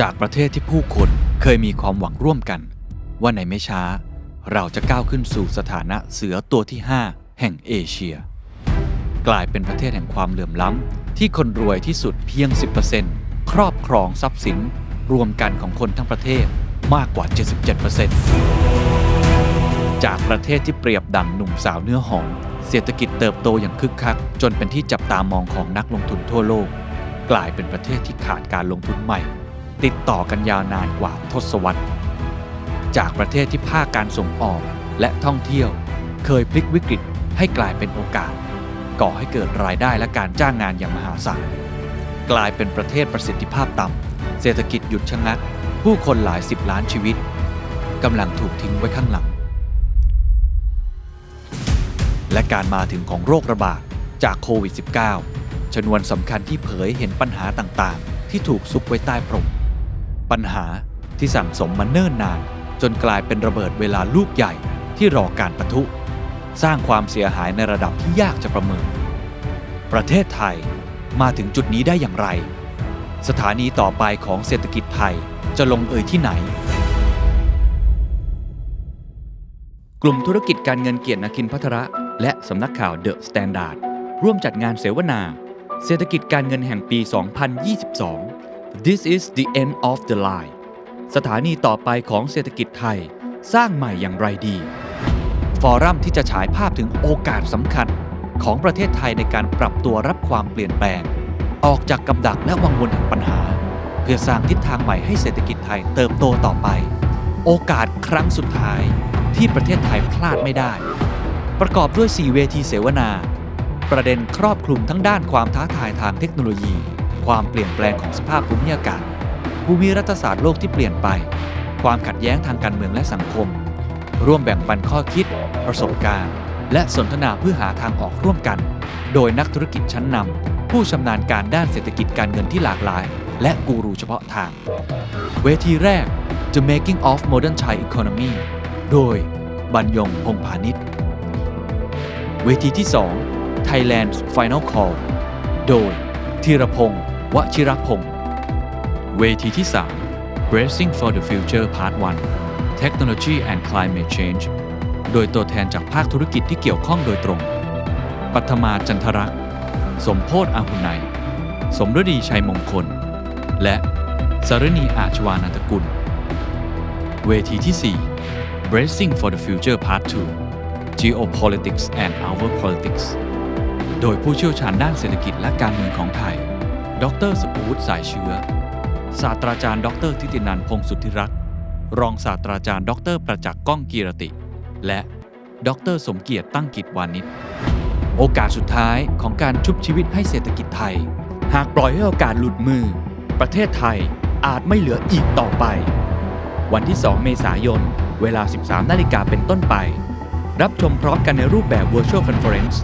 จากประเทศที่ผู้คนเคยมีความหวังร่วมกัน ว่าในไม่ช้า เราจะก้าวขึ้นสู่สถานะเสือตัวที่ 5 แห่งเอเชีย กลายเป็นประเทศแห่งความเหลื่อมล้ำ ที่คนรวยที่สุดเพียง 10%ครอบครองทรัพย์สิน รวมกันของคนทั้งประเทศมากกว่า 77%จากประเทศที่เปรียบดังหนุ่มสาวเนื้อหอมเศรษฐกิจเติบโตอย่างคึกคัก จนเป็นที่จับตามองของนักลงทุนทั่วโลก กลายเป็นประเทศที่ขาดการลงทุนใหม่ ติดต่อกันยาวนานกว่าทศวรรษ จากประเทศที่ภาคการส่งออกและท่องเที่ยว เคยพลิกวิกฤตให้กลายเป็นโอกาส ก่อให้เกิดรายได้และการจ้างงานอย่างมหาศาล กลายเป็นประเทศประสิทธิภาพต่ำเศรษฐกิจหยุดชะงัก ผู้คนหลายสิบล้านชีวิตกำลังถูกทิ้งไว้ข้างหลัง และการมาถึงของโรคระบาดจากโควิด -19 ชนวนสำคัญที่เผยเห็นปัญหาต่างๆ ที่ถูกซุกไว้ใต้พรม ปัญหาที่สั่งสมมาเนิ่นนาน จนกลายเป็นระเบิดเวลาลูกใหญ่ที่รอการปะทุ สร้างความเสียหายในระดับที่ยากจะประเมิน ประเทศไทยมาถึงจุดนี้ได้อย่างไร สถานีต่อไปของเศรษฐกิจไทยจะลงเอยที่ไหน กลุ่มธุรกิจการเงินเกียรตินาคินพัทระ และสำนักข่าวเดอะสแตนดาร์ดร่วมจัดงานเสวนา เศรษฐกิจการเงินแห่งปี 2022 This is the end of the line สถานีต่อไปของเศรษฐกิจไทย สร้างใหม่อย่างไรดี ฟอรัมที่จะฉายภาพถึงโอกาสสำคัญของประเทศไทยในการปรับตัวรับความเปลี่ยนแปลง ออกจากกับดักและวังวนแห่งปัญหา เพื่อสร้างทิศทางใหม่ให้เศรษฐกิจไทยเติบโตต่อไป โอกาสครั้งสุดท้ายที่ประเทศไทยพลาดไม่ได้ ประกอบด้วย 4 เวทีเสวนา ประเด็นครอบคลุมทั้งด้านความท้าทายทางเทคโนโลยี ความเปลี่ยนแปลงของสภาพภูมิอากาศ ภูมิรัฐศาสตร์โลกที่เปลี่ยนไป ความขัดแย้งทางการเมืองและสังคม ร่วมแบ่งปันข้อคิด ประสบการณ์ และสนทนาเพื่อหาทางออกร่วมกัน โดยนักธุรกิจชั้นนำผู้ชำนาญการด้านเศรษฐกิจการเงินที่หลากหลาย และกูรูเฉพาะทาง เวทีแรก The Making of Modern Thai Economy โดยบรรยงพงพาณิชย์เวทีที่ 2 Thailand Final Call โดยธีรพงศ์ วชิรพงศ์เวทีที่ 3 Bracing for the Future Part 1 Technology and Climate Change โดยตัวแทนจากภาคธุรกิจที่เกี่ยวข้องโดยตรง ปัทมาจันทรักษ์ สมโพธอาหุไนสมฤดีชัยมงคล และสารณีอาชวานันทกุล เวทีที่ 4 Bracing for the Future Part 2 Geopolitics and Our Politics โดยผู้เชี่ยวชาญด้านเศรษฐกิจและการเมืองของไทย ดรสุภวุฒิสายเชื้อ ศาสตราจารย์ ดรทิตินันพงศ์สุทธิรักษ์ รองศาสตราจารย์ ดรประจักษ์ก้องกีรติ และ ดรสมเกียรติตั้งกิจวานิช โอกาสสุดท้ายของการชุบชีวิตให้เศรษฐกิจไทย หากปล่อยให้โอกาสหลุดมือ ประเทศไทยอาจไม่เหลืออีกต่อไป วันที่ 2 เมษายน เวลา 13 นาฬิกาเป็นต้นไป รับชมพร้อมกันในรูปแบบ Virtual Conference